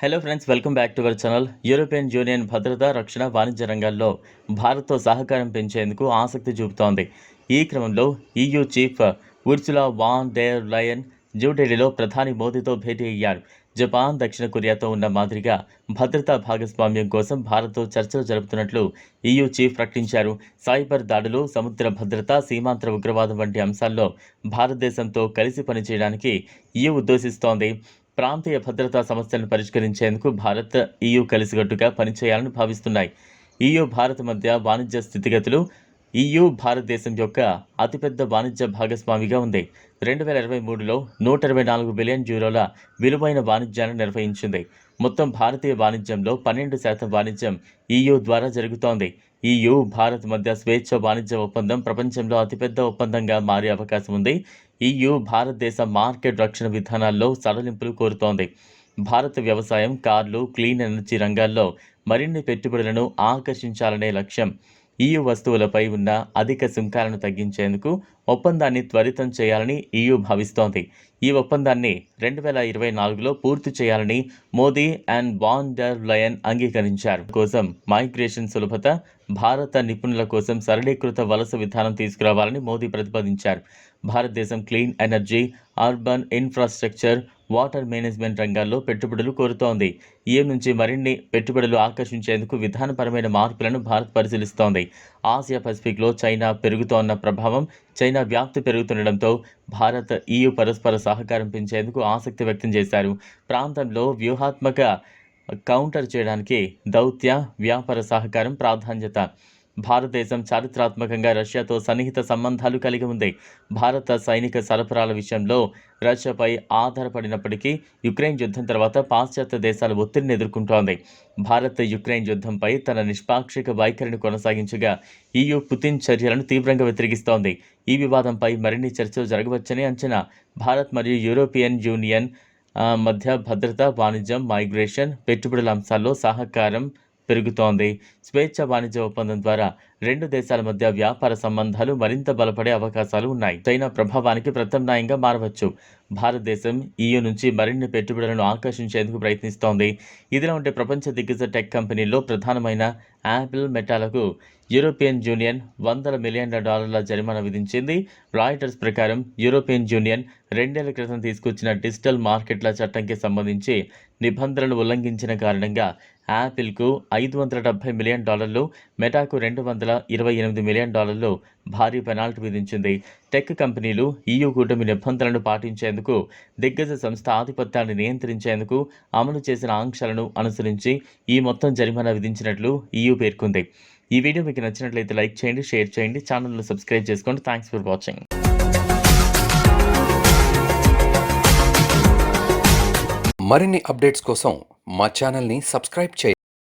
Hello friends welcome back to our channel European Union భద్రత రక్షణ వాణిజ్య రంగాల్లో భారత్తో సహకారం పెంచేందుకు ఆసక్తి చూపుతోంది. ఈ క్రమంలో EU chief Ursula von der Leyen న్యూఢిల్లీలో ప్రధాని మోదీతో భేటీ అయ్యారు. జపాన్ దక్షిణ కొరియాతో ఉన్న మాదిరిగా భద్రతా భాగస్వామ్యం కోసం భారత్తో చర్చలు జరుపుతున్నట్లు ఈయూ చీఫ్ ప్రకటించారు. సైబర్ దాడులు సముద్ర భద్రత సీమాంతర ఉగ్రవాదం వంటి అంశాల్లో భారతదేశంతో కలిసి పనిచేయడానికి ఈయూ ఉద్దేశిస్తోంది. ప్రాంతీయ భద్రతా సమస్యలను పరిష్కరించేందుకు భారత్ ఈయూ కలిసికట్టుగా పనిచేయాలని భావిస్తున్నాయి. ఈయూ భారత్ మధ్య వాణిజ్య స్థితిగతులు ఈయూ భారతదేశం యొక్క అతిపెద్ద వాణిజ్య భాగస్వామిగా ఉంది. రెండు వేల ఇరవై మూడులో నూట ఇరవై నాలుగు బిలియన్ యూరోల విలువైన వాణిజ్యాన్ని నిర్వహించింది. మొత్తం భారతీయ వాణిజ్యంలో పన్నెండు శాతం వాణిజ్యం ఈయూ ద్వారా జరుగుతోంది. ఈయూ భారత్ మధ్య స్వేచ్ఛ వాణిజ్య ఒప్పందం ప్రపంచంలో అతిపెద్ద ఒప్పందంగా మారే అవకాశం ఉంది. ఈయూ భారతదేశ మార్కెట్ రక్షణ విధానాల్లో సడలింపులు కోరుతోంది. భారత వ్యవసాయం కార్లు క్లీన్ ఎనర్జీ రంగాల్లో మరిన్ని పెట్టుబడులను ఆకర్షించాలనే లక్ష్యం. ఈయూ వస్తువులపై ఉన్న అధిక సుంకాలను తగ్గించేందుకు ఒప్పందాన్ని త్వరితం చేయాలని ఈయూ భావిస్తోంది. ఈ ఒప్పందాన్ని రెండు వేల ఇరవై నాలుగులో పూర్తి చేయాలని Modi and von der Leyen అంగీకరించారు. కోసం మైగ్రేషన్ సులభత భారత నిపుణుల కోసం సరళీకృత వలస విధానం తీసుకురావాలని మోదీ ప్రతిపాదించారు. భారతదేశం clean energy urban infrastructure water management రంగాల్లో పెట్టుబడులు కోరుతోంది. ఈ నుంచి మరిన్ని పెట్టుబడులు ఆకర్షించేందుకు విధానపరమైన మార్పులను భారత్ పరిశీలిస్తోంది. ఆసియా పసిఫిక్లో చైనా పెరుగుతోన్న ప్రభావం చైనా వ్యాప్తి పెరుగుతుండటంతో భారత్ ఈయు పరస్పర సహకారం పెంచేందుకు ఆసక్తి వ్యక్తం చేశారు. ప్రాంతంలో వ్యూహాత్మక కౌంటర్ చేయడానికి దౌత్య వ్యాపార సహకారం ప్రాధాన్యత భారతదేశం చారిత్రాత్మకంగా రష్యాతో సన్నిహిత సంబంధాలు కలిగి ఉంది. భారత సైనిక సరఫరాల విషయంలో రష్యాపై ఆధారపడినప్పటికీ యుక్రెయిన్ యుద్ధం తర్వాత పాశ్చాత్య దేశాల ఒత్తిడిని ఎదుర్కొంటోంది. భారత్ యుక్రెయిన్ యుద్ధంపై తన నిష్పాక్షిక వైఖరిని కొనసాగించగా ఈయు పుతిన్ చర్యలను తీవ్రంగా వ్యతిరేకిస్తోంది. ఈ వివాదంపై మరిన్ని చర్చలు జరగవచ్చని అంచనా. భారత్ మరియు యూరోపియన్ యూనియన్ మధ్య భద్రత వాణిజ్యం మైగ్రేషన్ పెట్టుబడుల అంశాల్లో సహకారం పెరుగుతోంది. స్వేచ్ఛ వాణిజ్య ఒప్పందం ద్వారా రెండు దేశాల మధ్య వ్యాపార సంబంధాలు మరింత బలపడే అవకాశాలు ఉన్నాయి. చైనా ప్రభావానికి ప్రత్యామ్నాయంగా మారవచ్చు. భారతదేశం ఈయూ నుంచి మరిన్ని పెట్టుబడులను ఆకర్షించేందుకు ప్రయత్నిస్తోంది. ఇదిలా ఉంటే ప్రపంచ దిగ్గజ టెక్ కంపెనీల్లో ప్రధానమైన యాపిల్ మెటాలకు యూరోపియన్ యూనియన్ వందల మిలియన్ల డాలర్ల జరిమానా విధించింది. రాయిటర్స్ ప్రకారం యూరోపియన్ యూనియన్ రెండేళ్ళ క్రితం తీసుకొచ్చిన డిజిటల్ మార్కెట్ల చట్టంకి సంబంధించి నిబంధనలు ఉల్లంఘించిన కారణంగా యాపిల్కు ఐదు వందల డెబ్బై మిలియన్ డాలర్లు మెటాకు రెండు వందల ఇరవై ఎనిమిది మిలియన్ డాలర్లు భారీ పెనాల్టీ విధించింది. టెక్ కంపెనీలు ఈయూ కూటమి నిబంధనలను పాటించేందుకు దిగ్గజ సంస్థ ఆధిపత్యాన్ని నియంత్రించేందుకు అమలు చేసిన ఆంక్షలను అనుసరించి ఈ మొత్తం జరిమానా విధించినట్లు ఈయూ పేర్కొంది. ఈ వీడియో మీకు నచ్చినట్లయితే లైక్ చేయండి షేర్ చేయండి ఛానల్ను సబ్స్క్రైబ్ చేసుకోండి. Thanks for watching. మరిన్ని అప్డేట్స్ కోసం మా ఛానల్ని సబ్స్క్రైబ్ చేయండి.